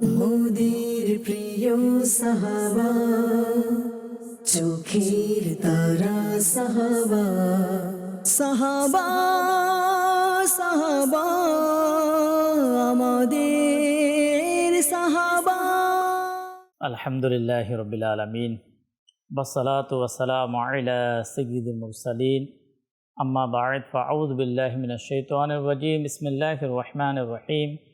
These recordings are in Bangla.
মোদের প্রিয় সাহাবা, চোখের তারা সাহাবা। সাহাবা সাহাবা, আমাদের সাহাবা। আলহামদুলিল্লাহ রবিল আলমিন বসলাত ওসালাম আলা সঈদ মুরসালিন। আম্মা বাদ ফাউদ বিল্লাহ মিন শৈতান রজিম। ইসমিল্লাহ রহমান রহিম।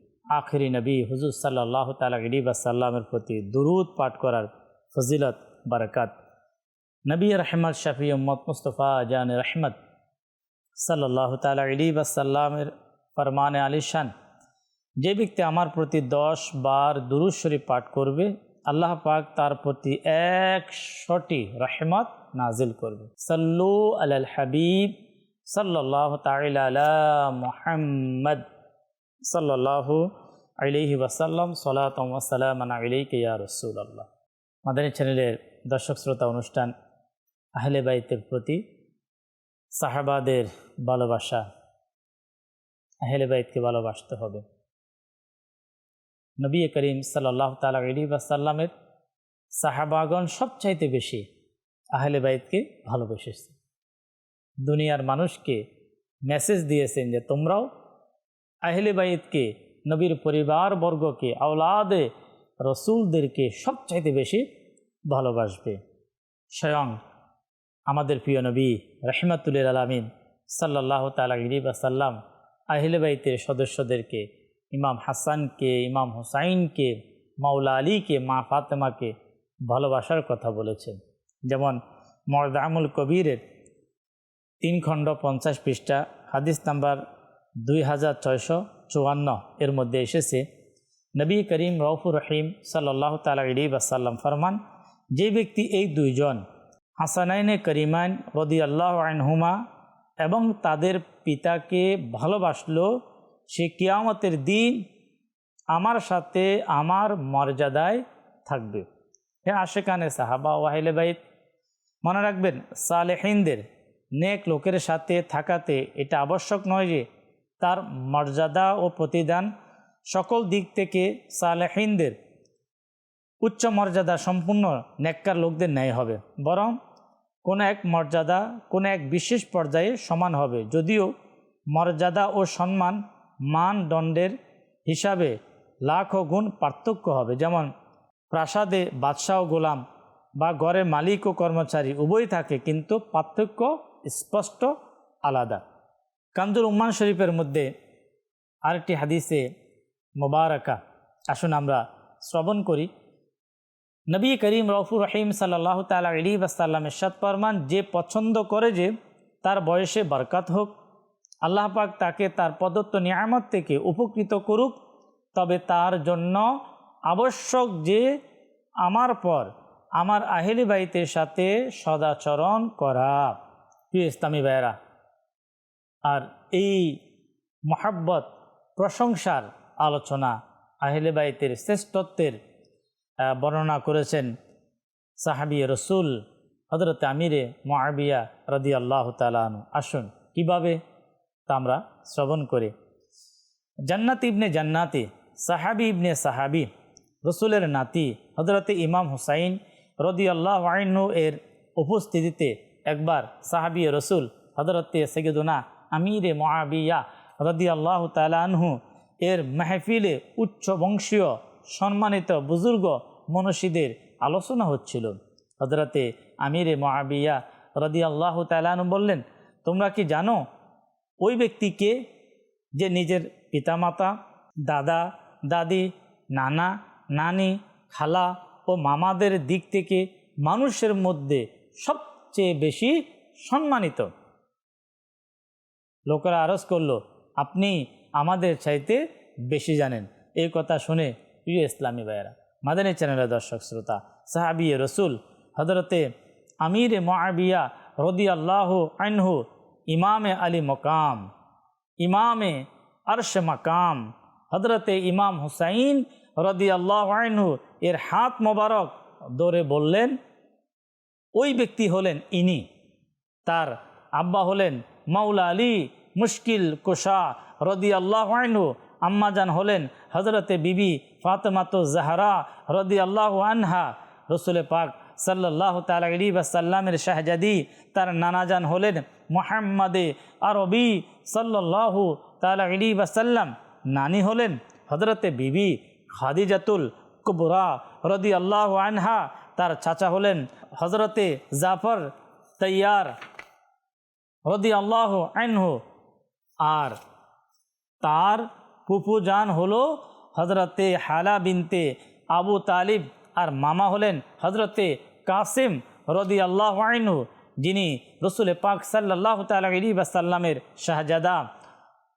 আখেরি নবী হুজুর সাল্লাহ তালা সাল্লামের প্রতি দুরুদ পাঠ করার ফজিলত, বারাকাত। নবী রহমত, শাফি উম্মদ মুস্তফা জান রহমত। সাল্লাহ তালা সাল্লামের ফরমানে আলিশান যে ব্যক্তি আমার প্রতি দশ বার দুরুদ শরীফ পাঠ করবে, আল্লাহ পাক তার প্রতি একশোটি রহমত নাজিল করবে। সাল্লু আল হাবিব সাল্লাহ তালা মোহাম্মদ। সাল্লাহ আলিহি ওয়াসাল্লাম সালাতম ওয়াসালাম আলিকে ইয়া রসুল আল্লাহ মাদানী চ্যানেলের দর্শক শ্রোতা অনুষ্ঠান আহলে বাইতের প্রতি সাহাবাদের ভালোবাসা, আহলে বাইতকে ভালোবাসতে হবে। নবী করিম সাল্লাহ তালা আলী বাসাল্লামের সাহাবাগন সবচাইতে বেশি আহলে বাইতকে ভালোবেসেছে। দুনিয়ার মানুষকে মেসেজ দিয়েছেন যে তোমরাও আহলে বাইতকে, নবীর পরিবারবর্গকে আওলাদে রসুলদেরকে সবচাইতে বেশি ভালোবাসবে। স্বয়ং আমাদের প্রিয় নবী রহমাতুল্লিল আলমিন সাল্লাহ তালা আলী বাসাল্লাম আহলে বাইতের সদস্যদেরকে, ইমাম হাসানকে, ইমাম হুসাইনকে, মাওলা আলীকে, মা ফাতেমাকে ভালোবাসার কথা বলেছেন। যেমন মরদামুল কবিরের তিন খণ্ড পঞ্চাশ পৃষ্ঠা, হাদিস নাম্বার দুই হাজার ছয়শো চুয়ান্ন এর মধ্যে এসেছে। নবী করিম রৌফুর রহিম সাল্লাহ তালা বাসাল্লাম ফরমান, যে ব্যক্তি এই দুইজন, হাসানাইনে করিমাইন রদি আল্লাহ আনহুমা এবং তাদের পিতাকে ভালোবাসলো, সে কিয়ামতের দিন আমার সাথে আমার মর্যাদায় থাকবে। হ্যাঁ আশেকানে সাহাবা ওয়াহিলে বাইত, মনে রাখবেন, সালেহিনদের, নেক লোকের সাথে থাকাতে এটা আবশ্যক নয় যে তার মর্যাদা ও প্রতিদান সকল দিক থেকে সালেহিনদের উচ্চ মর্যাদা সম্পূর্ণ নেককার লোকদের ন্যায় হবে। বরং কোনো এক মর্যাদা, কোনো এক বিশেষ পর্যায়ে সমান হবে। যদিও মর্যাদা ও সম্মান মানদণ্ডের হিসাবে লাখ গুণ পার্থক্য হবে। যেমন প্রাসাদে বাদশাহ ও গোলাম বা ঘরে মালিক ও কর্মচারী উভয় থাকে, কিন্তু পার্থক্য স্পষ্ট আলাদা। কান্দুল উম্মান শরীফের মধ্যে আরেকটি হাদিসে মোবারকা, আসুন আমরা শ্রবণ করি। নবী করিম রফুর রহিম সাল্লাহ তালা আলী বাসাল্লাম এরশাদ ফরমান, যে পছন্দ করে যে তার বয়সে বরকাত হোক, আল্লাহ পাক তাকে তার প্রদত্ত নিয়ামত থেকে উপকৃত করুক, তবে তার জন্য আবশ্যক যে আমার পর আমার আহেলি বাইতের সাথে সদাচরণ করা। প্রিয় ইসলামী ভাইয়েরা আর এই মহাব্বত, প্রশংসার আলোচনা আহেলে বাইতের শ্রেষ্ঠত্বের বর্ণনা করেছেন সাহাবি রসুল হজরত আমিরে মহাবিয়া রদি আল্লাহ তালানু আসুন, কীভাবে তা আমরা শ্রবণ করে? জান্নাত ইবনে জান্নাতি, সাহাবি ইবনে সাহাবি, রসুলের নাতি হজরতে ইমাম হুসাইন রদি আল্লাহ এর উপস্থিতিতে একবার সাহাবি রসুল হজরতে সৈয়দুনা আমিরে মহাবিয়া রদি আল্লাহ তালানহু এর মাহফিলে উচ্চ বংশীয় সম্মানিত বুজুর্গ মনীষীদের আলোচনা হচ্ছিল। হজরতে আমিরে মহাবিয়া রদি আল্লাহ তালানু বললেন, তোমরা কি জানো ওই ব্যক্তিকে যে নিজের পিতামাতা, দাদা, দাদি, নানা, নানি, খালা ও মামাদের দিক থেকে মানুষের মধ্যে সবচেয়ে বেশি সম্মানিত? লোকেরা আরজ করল, আপনি আমাদের চাইতে বেশি জানেন। এই কথা শুনে প্রিয় ইসলামী ভাইয়েরা, মাদানী চ্যানেলের দর্শক শ্রোতা, সাহাবি রসুল হজরতে আমির মাবিয়া রদি আল্লাহ আনহু, ইমামে আলী মকাম, ইমামে আরশ মাকাম হজরতে ইমাম হুসাইন রদি আল্লাহ আনহু এর হাত মোবারক দৌড়ে বললেন, ওই ব্যক্তি হলেন ইনি, তার আব্বা হলেন মাওলা আলী মুশকিল কোষা রদি আল্লাহ আনহু আম্মাজান হলেন হজরতে বিবি ফাতেমাতো জাহারা রদি আল্লাহ আনহা। রসুলে পাক সাল্লাহ তালি সাল্লামের শাহজাদি তার নানাজান হলেন মোহাম্মদে আরবি সাল্লাহ তালি সাল্লাম নানি হলেন হজরতে বিবি খাদিজাতুল কুবরা রদি আল্লাহ আনহা। তার চাচা হলেন হজরতে জাফর তৈয়ার রদি আল্লাহ আনহু। আর তার ফুফু জান হলো হজরতে হালা বিনতে আবু তালিব, আর মামা হলেন হজরতে কাসিম রদি আল্লাহ আইনু যিনি রসুলে পাক সাল্লাহ তাল্লামের শাহজাদা।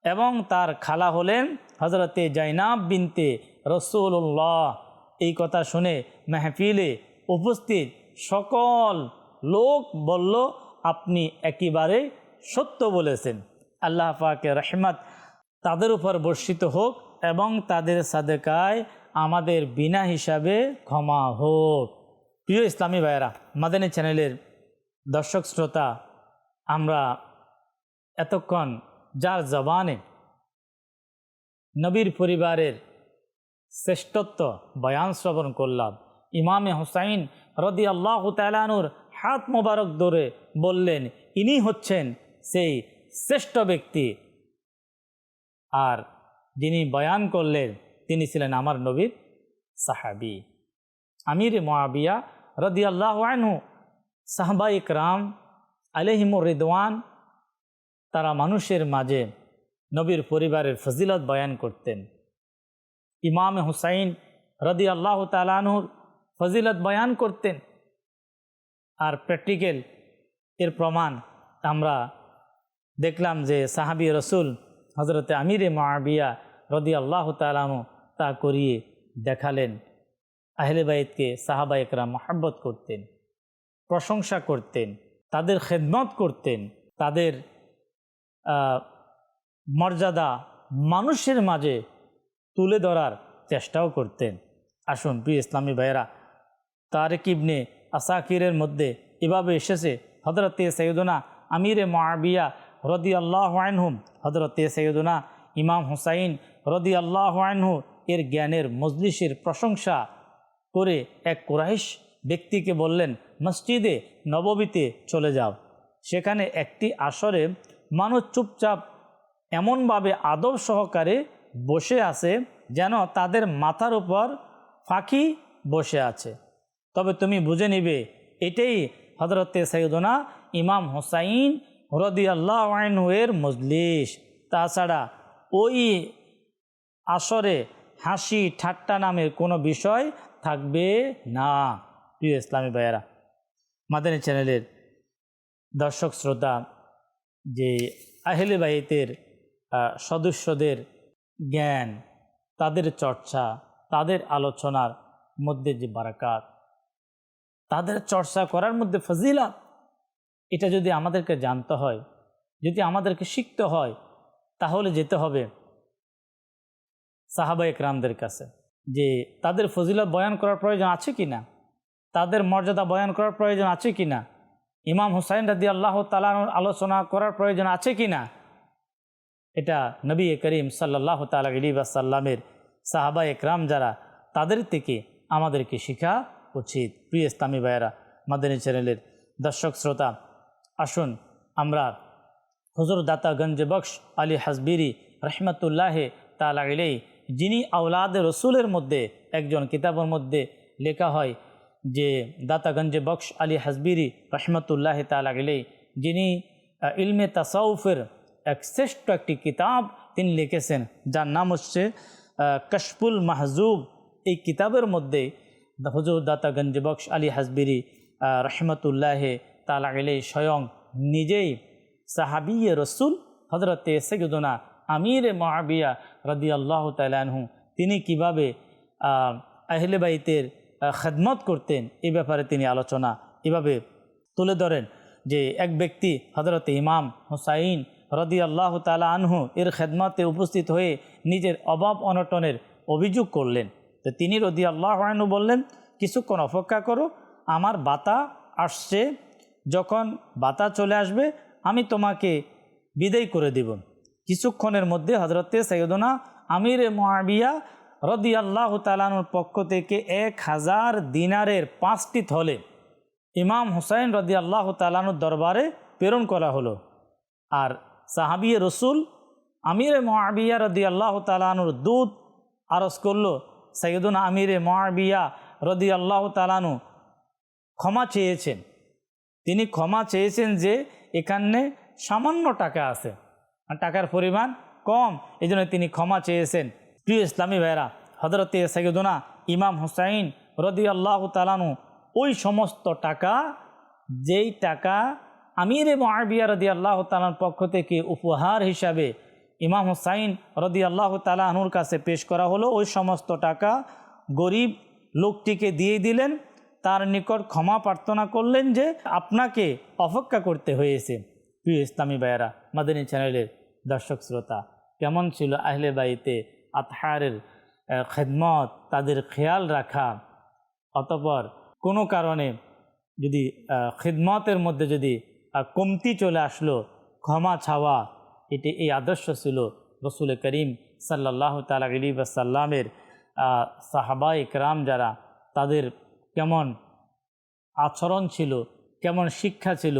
এবং তার খালা হলেন হজরতে জাইনাব বিনতে রসুল্লাহ এই কথা শুনে মেহফিলে উপস্থিত সকল লোক বলল আপনি একেবারে সত্য বলেছেন। আল্লাহ পাকে রহমত তাদের উপর বর্ষিত হোক এবং তাদের সাদেকায় আমাদের বিনা হিসাবে ক্ষমা হোক। প্রিয় ইসলামী ভাইয়েরা, মাদানী চ্যানেলের দর্শক শ্রোতা, আমরা এতক্ষণ যার জবানে নবীর পরিবারের শ্রেষ্ঠত্ব বয়ান শ্রবণ করলাম। ইমামে হুসাইন রদি আল্লাহ তালানুর হাত মোবারক ধরে বললেন, ইনি হচ্ছেন সেই শ্রেষ্ঠ ব্যক্তি। আর যিনি বয়ান করলেন, তিনি ছিলেন আমার নবীর সাহাবি। আমির মোয়াবিয়া রদি আল্লাহ আনহু, সাহবা ইকরাম আলহিমুর রিদওয়ান, তারা মানুষের মাঝে নবীর পরিবারের ফজিলত বয়ান করতেন। ইমাম হুসাইন রদি আল্লাহ তালানুর ফজিলত বয়ান করতেন। আর প্র্যাকটিক্যাল এর প্রমাণ আমরা দেখলাম যে সাহাবি রসুল হজরতে আমিরে মাবিয়া রদি আল্লাহ তালানু তা করিয়ে দেখালেন। আহলে বাইতকে সাহাবা একরা মহাব্বত করতেন, প্রশংসা করতেন, তাদের খেদমত করতেন, তাদের মর্যাদা মানুষের মাঝে তুলে ধরার চেষ্টাও করতেন। আসুন প্রিয় ইসলামী ভাইয়েরা, তারেক ইবনে আসাকিরের মধ্যে এভাবে এসেছে। হজরতে সৈয়দনা আমিরে মাবিয়া রদি আল্লাহ আনহুম হজরতে সৈয়দনা ইমাম হুসাইন রদি আল্লাহ আনহু এর জ্ঞানের মজলিসের প্রশংসা করে এক কোরাইশ ব্যক্তিকে বললেন, মসজিদে নববীতে চলে যাও। সেখানে একটি আসরে মানুষ চুপচাপ এমনভাবে আদব সহকারে বসে আছে যেন তাদের মাথার উপর ফাঁকি বসে আছে। তবে তুমি বুঝে নিবে, এটাই হজরতে সৈয়দনা ইমাম হোসাইন রদি আল্লাহ এর মজলিস। তাছাড়া ওই আসরে হাসি ঠাট্টা নামের কোনো বিষয় থাকবে না। প্রিয় ইসলামী ভাইয়েরা, মাদানী চ্যানেলের দর্শক শ্রোতা, যে আহলে বাইতের সদস্যদের জ্ঞান, তাদের চর্চা, তাদের আলোচনার মধ্যে যে বারাকাত তাদের চর্চা করার মধ্যে ফজিলা এটা যদি আমাদেরকে জানতে হয়, যদি আমাদেরকে শিখতে হয়, তাহলে যেতে হবে সাহাবা একরামদের কাছে যে তাদের ফজিলত বয়ান করার প্রয়োজন আছে কি না তাদের মর্যাদা বয়ান করার প্রয়োজন আছে কি না ইমাম হুসাইন রাদি আল্লাহ তালানোর আলোচনা করার প্রয়োজন আছে কি না এটা নবী করিম সাল্লাহ তালা সাল্লামের সাহাবা একরাম যারা, তাদের থেকে আমাদেরকে শেখা উচিত প্রিয় ইসলামী ভাইয়েরা, মাদানী চ্যানেলের দর্শক শ্রোতা, আসুন আমরা হজর দাতা বক্স আলী হাসবিরি রহমতুল্লাহ তালা ইলেই যিনি আউলাদ রসুলের মধ্যে একজন, কিতাবের মধ্যে লেখা হয় যে দাতাগঞ্জে বক্স আলী হাসবিরি রহমতুল্লাহ তালা ইলেই যিনি ইলমে তাসাউফের এক শ্রেষ্ঠ একটি কিতাব তিনি লিখেছেন, যার নাম হচ্ছে কশফুল মাহজুব এই কিতাবের মধ্যে হজুর দাতা গঞ্জ বক্স আলী হাসবিরি রহমতুল্লাহ তালা ইলেই স্বয়ং নিজেই সাহাবি রসুল হজরতে সৈয়দনা আমির মহাবিয়া রদি আল্লাহ তালাহু তিনি কীভাবে আহ, আহলে বাইতের খেদমত করতেন এ ব্যাপারে তিনি আলোচনা এভাবে তুলে ধরেন যে এক ব্যক্তি হজরত ইমাম হুসাইন রদি আল্লাহ তালা আনহু এর খেদমতে উপস্থিত হয়ে নিজের অভাব অনটনের অভিযোগ করলেন। তো তিনি রদি আল্লাহ আনহু বললেন, কিছুক্ষণ অপেক্ষা করো, আমার বাতা আসছে, যখন বাতা চলে আসবে, আমি তোমাকে বিদায় করে দেব। কিছুক্ষণের মধ্যে হজরতে সৈয়দনা আমির মহাবিয়া রদি আল্লাহ তালানুর পক্ষ থেকে এক হাজার দিনারের পাঁচটি থলে ইমাম হুসাইন রদি আল্লাহ তালানুর দরবারে প্রেরণ করা হলো। আর সাহাবিয়ে রসুল আমির মহাবিয়া রদি আল্লাহ তালানুর দুধ আরজ করল সৈয়দুন আমিরে মহাবিয়া রদি আল্লাহ তালানু ক্ষমা চেয়েছেন। তিনি ক্ষমা চেয়েছেন যে এখানে সামান্য টাকা আছে আর টাকার পরিমাণ কম। এই জন্য তিনি ক্ষমা চেয়েছেন। প্রিয় ইসলামী ভাইরা হজরতে সৈয়দুনা ইমাম হুসাইন রদি আল্লাহ তালানু ওই সমস্ত টাকা, যেই টাকা আমির মহাবিয়া রদি আল্লাহ তালার পক্ষ থেকে উপহার হিসাবে ইমাম হুসাইন রদি আল্লাহ তালা তালাহনুর কাছে পেশ করা হলো, ওই সমস্ত টাকা গরিব লোকটিকে দিয়ে দিলেন, তার নিকট ক্ষমা প্রার্থনা করলেন যে আপনাকে অপেক্ষা করতে হয়েছে। প্রিয় ইসলামী ভাইয়েরা, মাদিনী চ্যানেলের দর্শক শ্রোতা, কেমন ছিল আহলে বাড়িতে আতহারের খেদমত, তাদের খেয়াল রাখা? অতপর কোনো কারণে যদি খিদমতের মধ্যে যদি কমতি চলে আসলো, ক্ষমা ছাওয়া এটি এই আদর্শ ছিল রসুল করিম সাল্লাহ তালা আলী সাল্লামের সাহাবা ইকরাম যারা, তাদের কেমন আচরণ ছিল, কেমন শিক্ষা ছিল।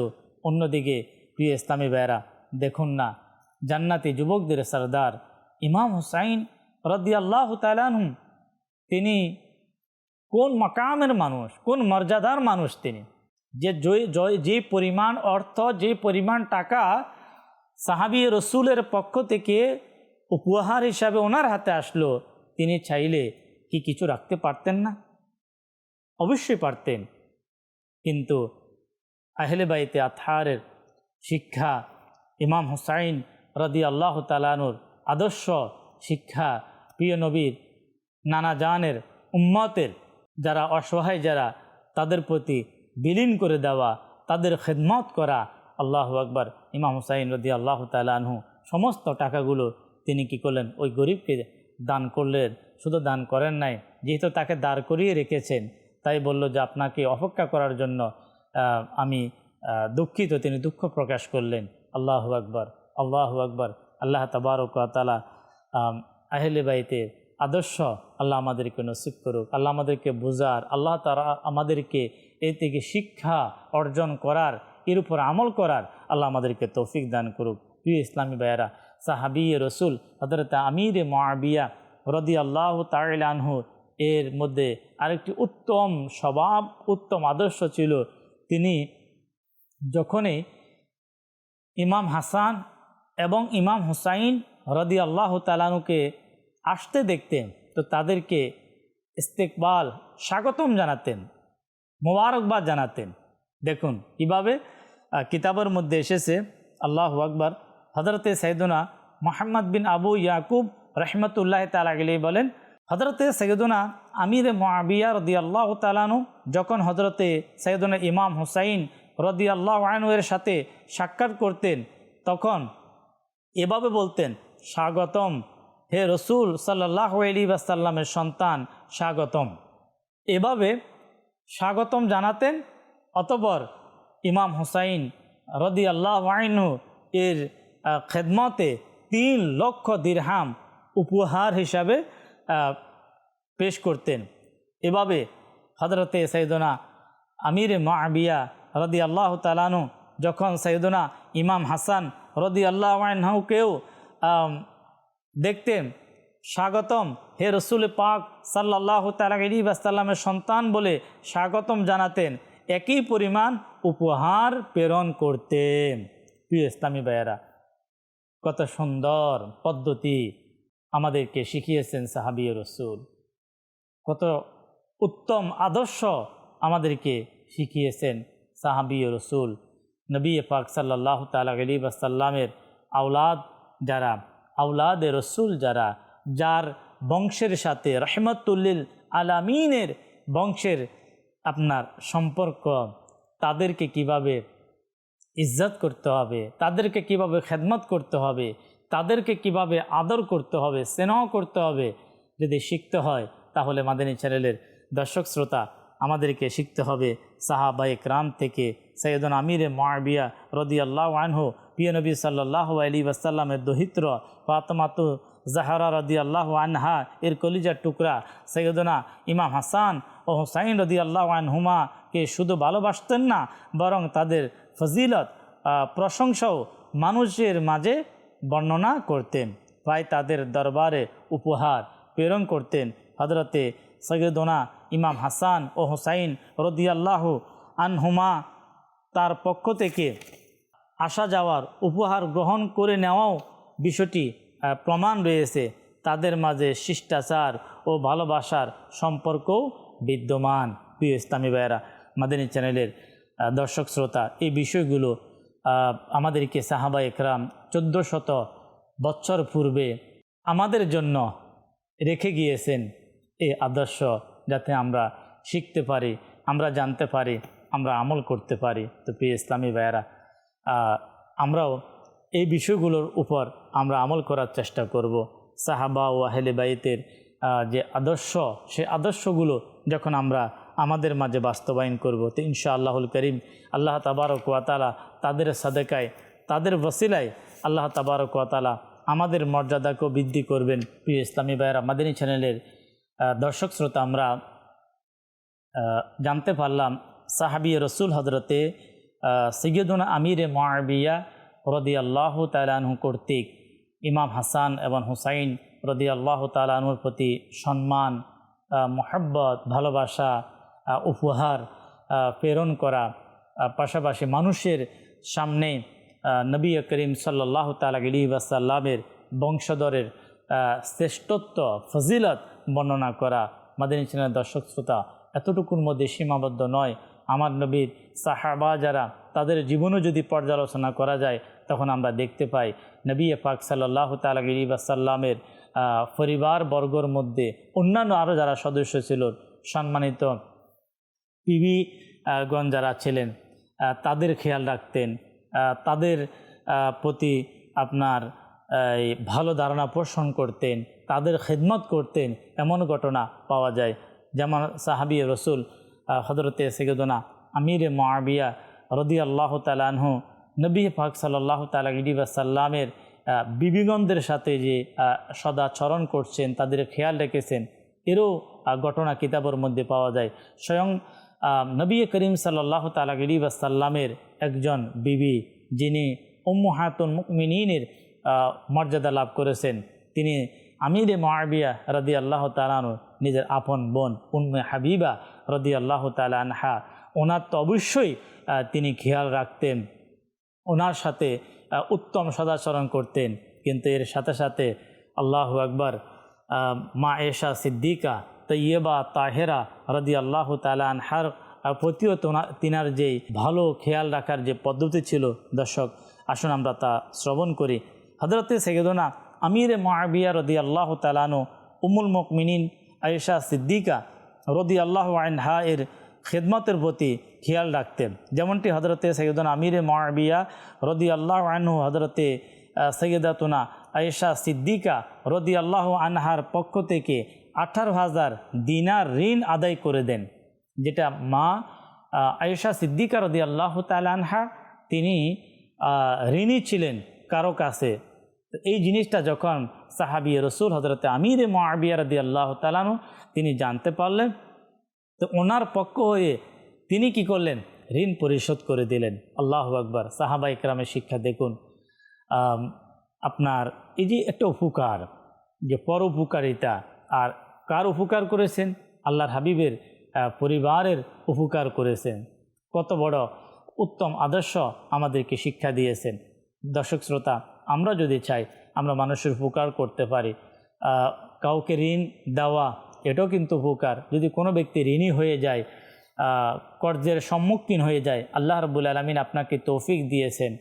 অন্যদিকে প্রিয় ইসলামী ভাইয়েরা, দেখুন না, জান্নাতি যুবকদের সর্দার ইমাম হুসাইন রদিয়াল্লাহ তালানহুম তিনি কোন মাকামের মানুষ, কোন মর্যাদার মানুষ তিনি? যে যে পরিমাণ অর্থ, যে পরিমাণ টাকা সাহাবি রসুলের পক্ষ থেকে উপহার হিসাবে ওনার হাতে আসলো। তিনি চাইলে কি কিছু রাখতে পারতেন না? অবশ্যই পারতেন। কিন্তু আহলে বাইতে আথারের শিক্ষা ইমাম হুসাইন রদি আল্লাহ তালানুর আদর্শ শিক্ষা প্রিয় নবীর নানা জানের উম্মতের যারা অসহায় যারা তাদের প্রতি বিলীন করে দেওয়া, তাদের খেদমত করা আল্লাহ আকবর, ইমাম হুসাইন রদি আল্লাহ তালানহু সমস্ত টাকাগুলো তিনি কি করলেন? ওই গরিবকে দান করলেন। শুধু দান করেন নাই, যেহেতু তাকে দাঁড় করিয়ে রেখেছেন, তাই বলল যে আপনাকে অপেক্ষা করার জন্য আমি দুঃখিত, তিনি দুঃখ প্রকাশ করলেন। আল্লাহ আকবর আল্লাহ আকবর। আল্লাহ তবারক তালা আহলে বাইতে আদর্শ, আল্লাহ আমাদেরকে নসিব করুক, আল্লাহ আমাদেরকে বোঝার, আল্লাহ তারা আমাদেরকে এ থেকে শিক্ষা অর্জন করার এর উপর আমল করার আল্লাহ আমাদেরকে তৌফিক দান করুক। প্রিয় ইসলামী ভাইয়েরা, সাহাবি রসুল হজরত আমির মাবিয়া রদি আল্লাহ তাইলানহু এর মধ্যে আরেকটি উত্তম স্বভাব, উত্তম আদর্শ ছিল। তিনি যখনই ইমাম হাসান এবং ইমাম হুসাইন রদি আল্লাহ তালানুকে আসতে দেখতেন, তো তাদেরকে ইস্তেকবাল স্বাগতম জানাতেন, মোবারকবাদ জানাতেন। দেখুন, কীভাবে কিতাবের মধ্যে এসেছে, আল্লাহ আকবর হজরতে সৈদুনা মোহাম্মদ বিন আবু ইয়াকুব রহমতুল্লাহ তালা গেলেই বলেন হজরতে সৈয়দুনা আমির মাবিয়া রদি আল্লাহ তালানু যখন হজরতে সৈয়দুনা ইমাম হুসাইন রদি আল্লাহ আনু এর সাথে সাক্ষাৎ করতেন, তখন এভাবে বলতেন, স্বাগতম, হে রসুল সাল্লাহ আলী সন্তান, স্বাগতম। এভাবে স্বাগতম জানাতেন অতপর ইমাম হুসাইন রদি আল্লাহ আইনু এর খেদমতে তিন লক্ষ দিরহাম উপহার হিসাবে পেশ করতেন। এভাবে হজরতে সৈদনা আমির মাবিয়া রদি আল্লাহ তালানু যখন সৈদনা ইমাম হাসান রদি আল্লাহ আনহুকেও আম, দেখতেন স্বাগতম হে রসুল পাক সাল্লাহ তালি বাসাল্লামের সন্তান বলে স্বাগতম জানাতেন। একই পরিমাণ উপহার প্রেরণ করতেন প্রিয় ইসলামী ভাইয়েরা, কত সুন্দর পদ্ধতি আমাদেরকে শিখিয়েছেন সাহাবি রসুল। কত উত্তম আদর্শ আমাদেরকে শিখিয়েছেন সাহাবি রসুল। নবী পাক সাল্লাহ তালা আলী বাসাল্লামের আওলাদ যারা, আওলাদে রসুল যারা, যার বংশের সাথে রহমতুল্লিল আলামিনের বংশের আপনার সম্পর্ক, তাদেরকে কীভাবে ইজ্জত করতে হবে, তাদেরকে কীভাবে খেদমত করতে হবে, তাদেরকে কীভাবে আদর করতে হবে, স্নেহ করতে হবে যদি শিখতে হয়, তাহলে মাদানী চ্যানেলের দর্শক শ্রোতা আমাদেরকে শিখতে হবে। সাহাবা একরাম থেকে সৈয়দন আমিরে মারবিয়া রদি আল্লাহ আনহু, প্রিয় নবী সাল্লাহ আলী ওয়াসাল্লামের দহিত্র, ফাতমাতু জাহারা আল্লাহ আনহা, এর কলিজার টুকরা সৈয়দনা ইমাম হাসান ও হুসাইন রদি আল্লাহ আনহুমাকে শুধু ভালোবাসতেন না, বরং তাদের ফজিলত প্রশংসাও মানুষের মাঝে বর্ণনা করতেন। প্রায় তাদের দরবারে উপহার প্রেরণ করতেন। হজরতে সৈয়দনা ইমাম হাসান ও হুসাইন রদিয়াল্লাহ আনহুমা তার পক্ষ থেকে আসা যাওয়ার উপহার গ্রহণ করে নেওয়াও বিষয়টি প্রমাণ রয়েছে। তাদের মাঝে শিষ্টাচার ও ভালোবাসার সম্পর্কও বিদ্যমান, প্রিয় ইসলামী ভাইয়েরা, মাদানী চ্যানেলের দর্শক শ্রোতা, এই বিষয়গুলো আমাদেরকে সাহাবা একরাম চোদ্দ শত বৎসর পূর্বে আমাদের জন্য রেখে গিয়েছেন এই আদর্শ যাতে আমরা শিখতে পারি, আমরা জানতে পারি, আমরা আমল করতে পারি। তো প্রিয় ইসলামী ভাইয়েরা আমরাও এই বিষয়গুলোর উপর আমরা আমল করার চেষ্টা করব। সাহাবা ও আহেলে বাইতের যে আদর্শ সে আদর্শগুলো যখন আমরা আমাদের মাঝে বাস্তবায়ন করব, তো ইনশা আল্লাহুল করিম আল্লাহ তাবারক ওয়াতালা তাদের সাদেকায়, তাদের বসিলায় আল্লাহ তাবারক ওয়াতালা আমাদের মর্যাদাকেও বৃদ্ধি করবেন। প্রিয় ইসলামী ভাইয়েরা, মাদিনী চ্যানেলের দর্শক শ্রোতা আমরা জানতে পারলাম সাহাবি রসুল হজরতে সৈয়দুন আমিরে মারবিয়া রদি আল্লাহ তালাহু কর্তৃক ইমাম হাসান এবং হুসাইন রদি আল্লাহ তালাহুর প্রতি সম্মান মহব্বত, ভালোবাসা উপহার প্রেরণ করা পাশাপাশি মানুষের সামনে নবী করিম সাল্লাহ তালি ওয়াসাল্লামের বংশধরের শ্রেষ্ঠত্ব, ফজিলত বর্ণনা করা মাদিনী চ্যানেল দর্শক শ্রোতা, এতটুকুর মধ্যে সীমাবদ্ধ নয়। আমার নবীর সাহাবা যারা তাদের জীবনও যদি পর্যালোচনা করা যায়, তখন আমরা দেখতে পাই নবী পাক সাল্লাহ তালি ওয়াসাল্লামের পরিবার বর্গর মধ্যে অন্যান্য আরও যারা সদস্য ছিল, সম্মানিত পিবি গণ যারা ছিলেন তাদের খেয়াল রাখতেন। তাদের প্রতি আপনার ভালো ধারণা পোষণ করতেন, তাদের খেদমত করতেন, এমন ঘটনা পাওয়া যায়। যেমন সাহাবি রসুল হজরতে সৈয়দনা আমিরে মাবিয়া রদি আল্লাহ তালাহু নবী পাক সাল্লাহ তালি সাল্লামের বিবিগণদের সাথে যে সদাচরণ করছেন, তাদের খেয়াল রেখেছেন, এরও ঘটনা কিতাবের মধ্যে পাওয়া যায়। স্বয়ং নবী করিম সাল্লাহ তালি সাল্লামের একজন বিবি, যিনি উম্মহাতুন মুকমিনের মর্যাদা লাভ করেছেন, তিনি আমিরে মাবিয়া রদি আল্লাহ তালানু নিজের আপন বোন উম্মে হাবিবা রদি আল্লাহ তালানহা ওনার তো অবশ্যই তিনি খেয়াল রাখতেন। ওনার সাথে উত্তম সদাচরণ করতেন। কিন্তু এর সাথে সাথে আল্লাহ আকবর মা এশা সিদ্দিকা তৈয়বা তাহেরা রদি আল্লাহ তালানহার প্রতিও তোনা- তিনার যে ভালো খেয়াল রাখার যে পদ্ধতি ছিল, দর্শক, আসুন আমরা তা শ্রবণ করি। হজরতে সৈয়দনা আমিরে মাবিয়া রদি আল্লাহ তালানু উমুল মকমিনিন আয়েশা সিদ্দিকা রদি আল্লাহ আনহা এর খেদমতের প্রতি খেয়াল রাখতেন। যেমনটি হজরতে সৈয়দনা আমিরে মাবিয়া রদি আল্লাহ আনহু হজরতে সৈয়দাতুনা আয়েশা সিদ্দিকা রদি আল্লাহ আনহার পক্ষ থেকে আঠারো হাজার দিনার ঋণ আদায় করে দেন, যেটা মা আয়েশা সিদ্দিকা রদি আল্লাহ তালানহা তিনি ঋণী ছিলেন কারও কাছে। এই জিনিসটা যখন সাহাবি রসুল হজরতে আমির মাবিয়া রদি আল্লাহ তালানু তিনি জানতে পারলেন তো ওনার পক্ষ হয়ে তিনি কি করলেন? ঋণ পরিশোধ করে দিলেন। আল্লাহ আকবর। সাহাবা ইকরামের শিক্ষা দেখুন। আপনার এই যে একটা উপকার, যে পর উপকারিতা, আর কার উপকার করেছেন? আল্লাহর হাবিবের পরিবারের উপকার করেছেন। কত বড় উত্তম আদর্শ আমাদেরকে শিক্ষা দিয়েছেন। দর্শক শ্রোতা, আমরা যদি চাই আমরা মানুষের উপকার করতে পারি। কাউকে ঋণ দেওয়া এটাও কিন্তু উপকার। যদি কোনো ব্যক্তি ঋণী হয়ে যায় কর্জের সম্মুখীন হয়ে যায়, আল্লাহ রবুল আলমিন আপনাকে তৌফিক দিয়েছেন।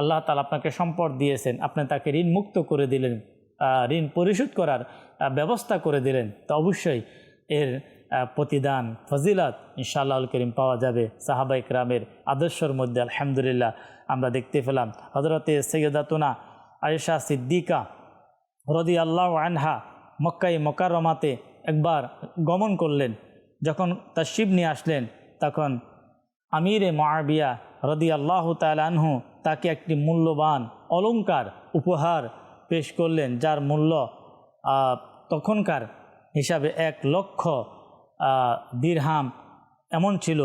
আল্লাহ তালা আপনাকে সম্পদ দিয়েছেন। আপনি তাকে ঋণ মুক্ত করে দিলেন ঋণ পরিশোধ করার ব্যবস্থা করে দিলেন। তো অবশ্যই এর প্রতিদান, ফজিলত ইনশাআল্লাহ করিম পাওয়া যাবে সাহাবাই ক্রামের আদর্শর মধ্যে, আলহামদুলিল্লাহ। আমরা দেখতে পেলাম হজরতে সৈয়দাতুনা আয়েশা সিদ্দিকা রদি আল্লাহ আনহা মক্কাই মকারমাতে একবার গমন করলেন। যখন তার শিব নিয়ে আসলেন, তখন আমিরে মাবিয়া রদি আল্লাহ তালানহু তাকে একটি মূল্যবান অলঙ্কার উপহার পেশ করলেন, যার মূল্য তখনকার হিসাবে এক লক্ষ দিরহাম এমন ছিল,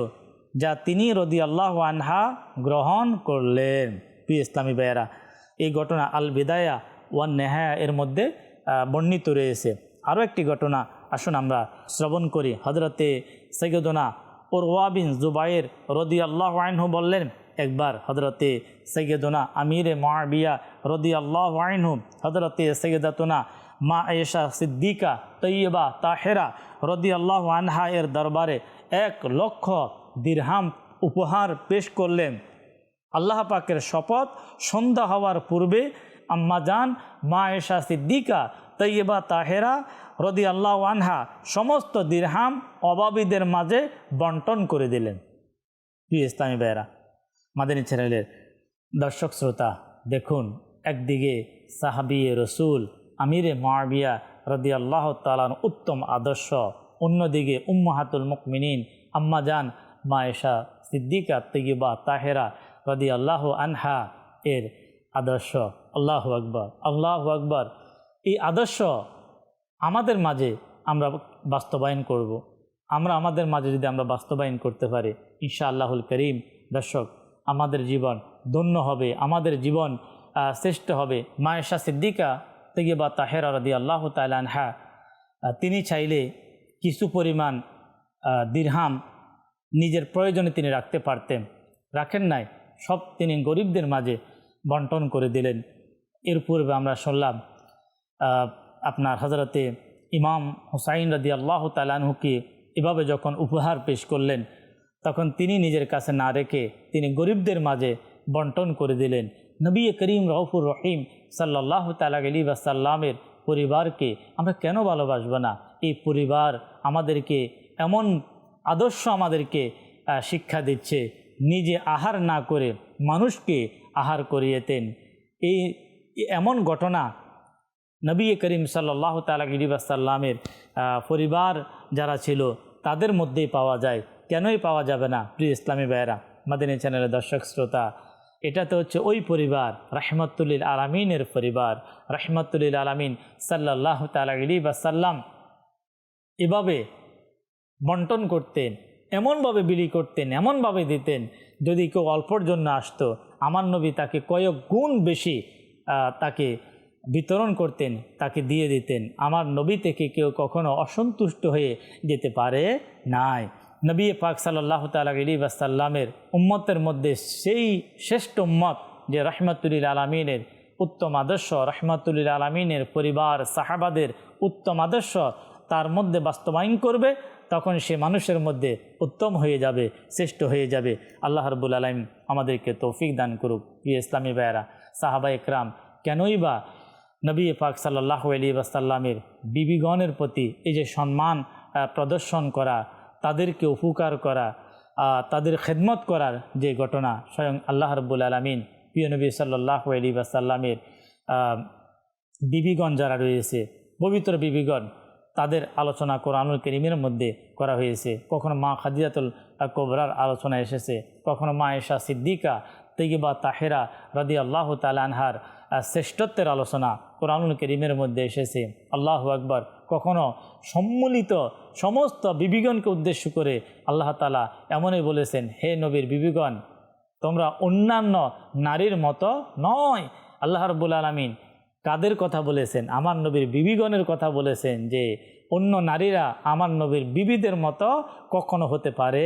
যা তিনি রদি আল্লাহ আনহা গ্রহণ করলেন। প্রিয় ইসলামী ভাইয়েরা, এই ঘটনা আল বিদায়া ওয়ান নেহায়া এর মধ্যে বর্ণিত রয়েছে। আরও একটি ঘটনা আসুন আমরা শ্রবণ করি। হজরতে সৈয়দনা ওরওয়া বিন জুবাইর রদি আল্লাহ আইনহু বললেন, একবার হজরতে সৈয়দনা আমিরে মাবিয়া রদি আল্লাহ আইনহু হজরতে সৈয়দাতনা মা এশা সিদ্দিকা তৈয়বা তাহেরা রদি আল্লাহ আনহা এর দরবারে এক লক্ষ দিরহাম উপহার পেশ করলেন। আল্লাহ পাকের শপথ সন্ধ্যা হওয়ার পূর্বে আম্মাজান মা এশা সিদ্দিকা তৈয়বা তাহেরা রদি আল্লাহ আনহা, সমস্ত দিরহাম অভাবীদের মাঝে বন্টন করে দিলেন। প্রিয় ইসলামী ভাইয়েরা, মাদানী চ্যানেলের দর্শক শ্রোতা, দেখুন, একদিকে সাহাবি রসুল আমিরে মাবিয়া রদি আল্লাহ তালার উত্তম আদর্শ, অন্যদিকে উম্মাহাতুল মুকমিনিন আম্মাজান মায়েশা সিদ্দিকা তৈয়বা তাহেরা রদি আল্লাহ আনহা এর আদর্শ। আল্লাহ আকবর আল্লাহ আকবর। এই আদর্শ আমাদের মাঝে আমরা বাস্তবায়ন করব। আমরা আমাদের মাঝে যদি আমরা বাস্তবায়ন করতে পারি ঈশা আল্লাহুল করিম। দর্শক, আমাদের জীবন ধন্য হবে, আমাদের জীবন শ্রেষ্ঠ হবে। মায়েশা সিদ্দিকা তৈয়বা তাহেরা রদি আল্লাহ তালানহা তিনি চাইলে কিছু পরিমাণ দিরহাম নিজের প্রয়োজনে তিনি রাখতে পারতেন। রাখেন নাই, সব তিনি গরিবদের মাঝে বন্টন করে দিলেন। এর পূর্বে আমরা শুনলাম আপনার হজরতে ইমাম হুসাইন রদি আল্লাহ তালানহুকে এভাবে যখন উপহার পেশ করলেন, তখন তিনি নিজের কাছে না রেখে তিনি গরিবদের মাঝে বন্টন করে দিলেন। নবী করিম রহফুর রহিম সাল্লাহ তালা আলী বাসাল্লামের পরিবারকে আমরা কেন ভালোবাসবো না? এই পরিবার আমাদেরকে, এমন আদর্শ আমাদেরকে শিক্ষা দিচ্ছে, নিজে আহার না করে মানুষকে আহার করিয়েতেন। এই, এমন ঘটনা নবী করিম সাল্লাহ তালা গিরিবাসাল্লামের পরিবার যারা ছিল, তাদের মধ্যেই পাওয়া যায়। কেনই পাওয়া যাবে না, প্রিয় ইসলামী ভাইয়েরা, মাদিনী চ্যানেলের দর্শক শ্রোতা? এটা তো হচ্ছে ওই পরিবার, রাহমাতুল্লিল আলামিনের পরিবার, রাহমাতুল্লিল আলামিন সাল্লাহ তালা গিরিবাসাল্লাম এভাবে বন্টন করতেন, এমনভাবে বিলি করতেন, এমনভাবে দিতেন, যদি কেউ অল্পর জন্য আসতো, আমার নবী তাকে কয়েক গুণ বেশি তাকে বিতরণ করতেন, তাকে দিয়ে দিতেন। আমার নবী থেকে কেউ কখনো অসন্তুষ্ট হয়ে যেতে পারে নাই। নবী পাক সাল্লাহ তালা আলী বাসাল্লামের উম্মতের মধ্যে সেই শ্রেষ্ঠ উম্মত যে রহমতুল্লিল আলমিনের উত্তম আদর্শ রহমতুল্লিল আলমিনের পরিবার, সাহাবাদের উত্তম আদর্শ তার মধ্যে বাস্তবায়ন করবে, তখন সে মানুষের মধ্যে উত্তম হয়ে যাবে, শ্রেষ্ঠ হয়ে যাবে। আল্লাহ রবুল আলম আমাদেরকে তৌফিক দান করুক। প্রিয় ইসলামী ভাইয়েরা সাহাবা একরাম কেনই বা নবী পাক সাল্লাহ আলী বাসাল্লামের বিবিগণের প্রতি এই যে সম্মান প্রদর্শন করা, তাদেরকে উপকার করা তাদের খেদমত করার যে ঘটনা স্বয়ং আল্লাহ রব্বুল আলমিন, প্রিয় নবী সাল্লাহ আলী বাসাল্লামের বিবিগণ যারা রয়েছে, পবিত্র বিবিগণ, তাদের আলোচনা কোরআনুল করিমের মধ্যে করা হয়েছে। কখনো মা খাদিজাতুল কোবরার আলোচনা এসেছে, কখনো মা এশা সিদ্দিকা তেগিবা তাহেরা রদি আল্লাহ তালানহার শ্রেষ্ঠত্বের আলোচনা কোরআনুল করিমের মধ্যে এসেছে, আল্লাহ আকবর। কখনো সম্মিলিত সমস্ত বিবিগণকে উদ্দেশ্য করে আল্লাহ তালা এমনই বলেছেন, হে নবীর বিবিগণ, তোমরা অন্যান্য নারীর মতো নয়। আল্লাহ রব্বুল আলমিন কাদের কথা বলেছেন? আমার নবীর বিবিগণের কথা বলেছেন যে, অন্য নারীরা আমার নবীর বিবিদের মতো কখনো হতে পারে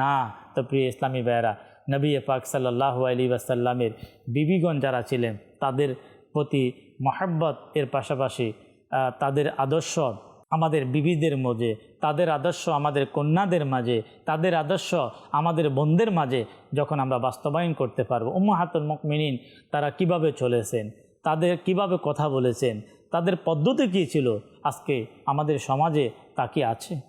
না। তো প্রিয় ইসলামী ভাইয়েরা, নবী পাক সাল্লাহ আলী ওয়াসাল্লামের বিবিগণ যারা ছিলেন, তাদের প্রতি মহাব্বত এর পাশাপাশি তাদের আদর্শ আমাদের বিবিদের মাঝে, তাদের আদর্শ আমাদের কন্যাদের মাঝে, তাদের আদর্শ আমাদের বোনদের মাঝে যখন আমরা বাস্তবায়ন করতে পারব। উম্মাহাতুল মুকমিনিন তারা কীভাবে চলেছেন? তাদের কীভাবে কথা বলেছেন? তাদের পদ্ধতি কী ছিল? আজকে আমাদের সমাজে তা কি আছে?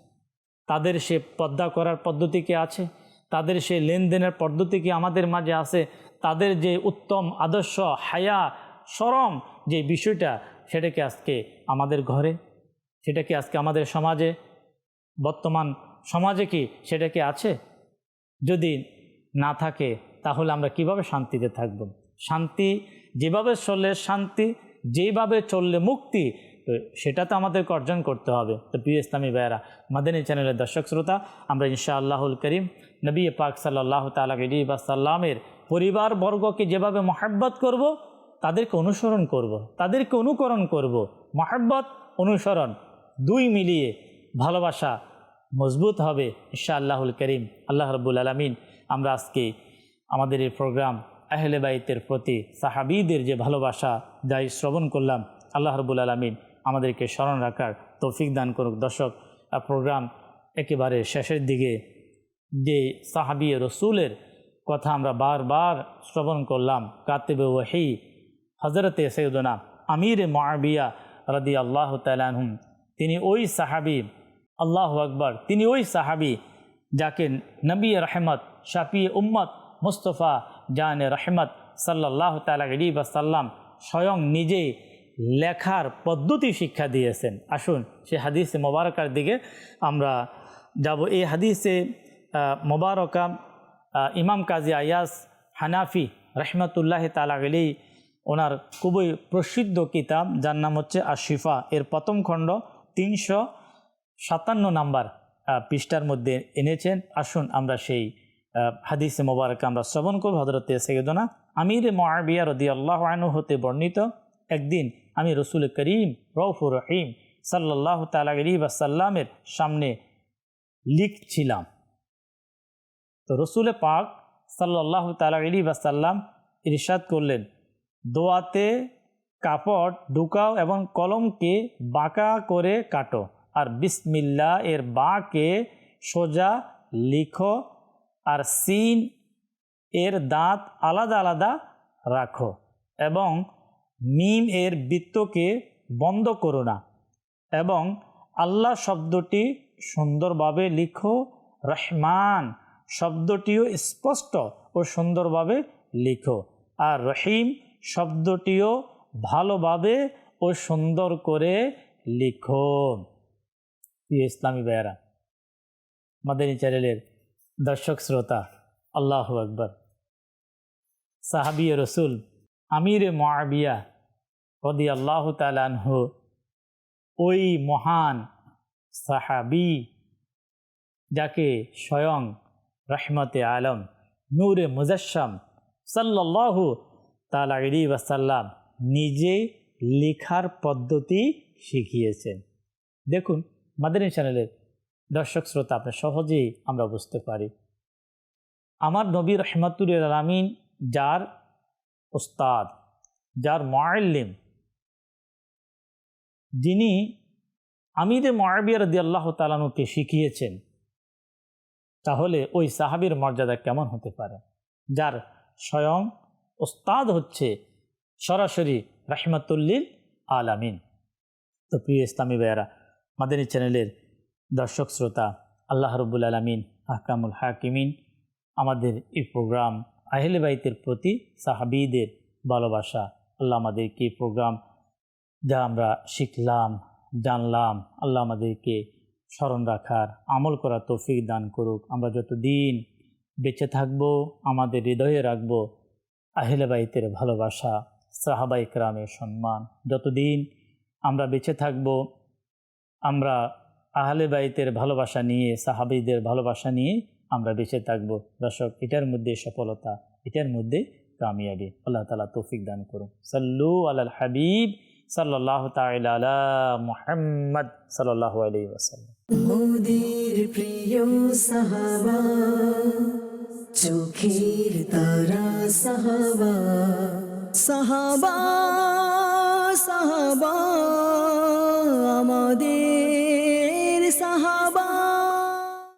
তাদের সে পদ্মা করার পদ্ধতি কি আছে? তাদের সে লেনদেনের পদ্ধতি কি আমাদের মাঝে আছে? তাদের যে উত্তম আদর্শ, হায়া সরম যে বিষয়টা, সেটাকে আজকে আমাদের ঘরে সেটা কি আজকে আমাদের সমাজে, বর্তমান সমাজে কি সেটা কি আছে? যদি না থাকে, তাহলে আমরা কীভাবে শান্তিতে থাকব? শান্তি যেভাবে চললে শান্তি যেভাবে চললে মুক্তি, তো সেটা তো আমাদেরকে অর্জন করতে হবে। তো প্রিয় ইসলামী ভাইয়েরা মাদানী চ্যানেলের দর্শক শ্রোতা, আমরা ইনশা আল্লাহুল করিম নবী পাক সাল্লাহ তালা সাল্লামের পরিবারবর্গকে যেভাবে মহাব্বত করব তাদেরকে অনুসরণ করব। তাদেরকে অনুকরণ করব। মহাব্বত, অনুসরণ, দুই মিলিয়ে ভালোবাসা মজবুত হবে ইনশা আল্লাহুল করিম আল্লাহ রব্বুল আলমিন আমরা আজকে আমাদের এই প্রোগ্রাম আহলে বাইতের প্রতি সাহাবিদের যে ভালোবাসা, যাই শ্রবণ করলাম, আল্লাহ রব্বুল আলমিন আমাদেরকে স্মরণ রাখার তৌফিক দান করুক দর্শক প্রোগ্রাম একেবারে শেষের দিকে যে সাহাবি রসুলের কথা আমরা বারবার শ্রবণ করলাম কাতেবে ওয়াহি হজরতে সৈদনা আমির মাবিয়া রদি আল্লাহ তালাহুম তিনি ওই সাহাবি, আল্লাহ আকবর, তিনি ওই সাহাবি যাকে নবী রহমত, শাফি উম্মত মুস্তফা জান রহমত সাল্লাহ তালা সাল্লাম স্বয়ং নিজে লেখার পদ্ধতি শিক্ষা দিয়েছেন। আসুন সে হাদিসে মোবারকার দিকে আমরা যাব। এই হাদিসে মোবারকা ইমাম কাজী আয়াস হানাফি রহমতুল্লাহ তালা গেলেই ওনার খুবই প্রসিদ্ধ কিতাব, যার নাম হচ্ছে আশিফা। এর প্রথম খণ্ড তিনশো সাতান্ন নাম্বার পৃষ্ঠার মধ্যে এনেছেন। আসুন আমরা সেই হাদিসে মোবারক আমরা শ্রবণ করব হজরত সৈয়দনা আমির মহাবিয়া রদি আল্লাহ আনু হতে বর্ণিত একদিন আমি রসুল করিম রৌফুর রহিম সাল্লাহ তালা সাল্লামের সামনে লিখছিলাম। তো রসুল পাক সাল্লাহ তালা সাল্লাম ইরশাদ করলেন দোয়াতে কাপড় ঢুকাও এবং কলমকে বাঁকা করে কাটো। আর বিসমিল্লা এর বাঁকে সোজা লিখো আর সিন এর দাঁত আলাদা আলাদা রাখো এবং মিম এর বৃত্তকে বন্ধ করো না এবং আল্লাহ শব্দটি সুন্দরভাবে লিখো, রহমান শব্দটিও স্পষ্ট ও সুন্দরভাবে লিখো। আর রহিম শব্দটিও ভালোভাবে ও সুন্দর করে লিখো ইসলামী বেয়ারা মাদানী চ্যানেলের দর্শক শ্রোতা, আল্লাহ আকবর। সাহাবি রসুল আমির মাবিয়া রদি আল্লাহ তালানহ ওই মহান সাহাবি যাকে স্বয়ং রহমতে আলম, নূরে মুজাসম সাল্লাহ তালা ওয়াসাল্লাম নিজে লেখার পদ্ধতি শিখিয়েছেন। দেখুন, মাদানী চ্যানেলের দর্শক শ্রোতা আপনার সহজেই আমরা বুঝতে পারি। আমার নবী রহমাতুল আলমিন যার ওস্তাদ, যার মায়াল্লিম যিনি আমিরে মহাবিয়া রদি আল্লাহ তালানুকে শিখিয়েছেন, তাহলে ওই সাহাবির মর্যাদা কেমন হতে পারে? যার স্বয়ং ওস্তাদ হচ্ছে সরাসরি রাহমাতুল্লিল আলামিন। তো প্রিয় ইসলামী ভাইয়ারা, মাদানী চ্যানেলের দর্শক শ্রোতা, আল্লাহ রবুল আলমিন, আহকামুল হাকিমিন, আমাদের এই প্রোগ্রাম আহলে বাইতের প্রতি সাহাবিদের ভালোবাসা, আল্লাহ আমাদেরকে এই প্রোগ্রাম যা আমরা শিখলাম, জানলাম, আল্লাহ আমাদেরকে স্মরণ রাখার, আমল করা তৌফিক দান করুক। আমরা যতদিন বেঁচে থাকব, আমাদের হৃদয়ে রাখব আহলে বাইতের ভালোবাসা সাহাবা ইকরামের সম্মান। যতদিন আমরা বেঁচে থাকব, আমরা আহলে বাইতের ভালোবাসা নিয়ে, সাহাবিদের ভালোবাসা নিয়ে আমরা বেঁচে থাকব। দর্শক, এটার মধ্যে সফলতা, এটার মধ্যে কামিয়াবি। আল্লাহ তালা তৌফিক দান করুন। সাল্লু আল হাবিব সাল্লাহ তালা মুহাম্মদ সাল্লাহ আলী ওসাল্লাম প্রিয় সাহাবা চোখের তারা সাহাবা সাহাবা সাহাবা।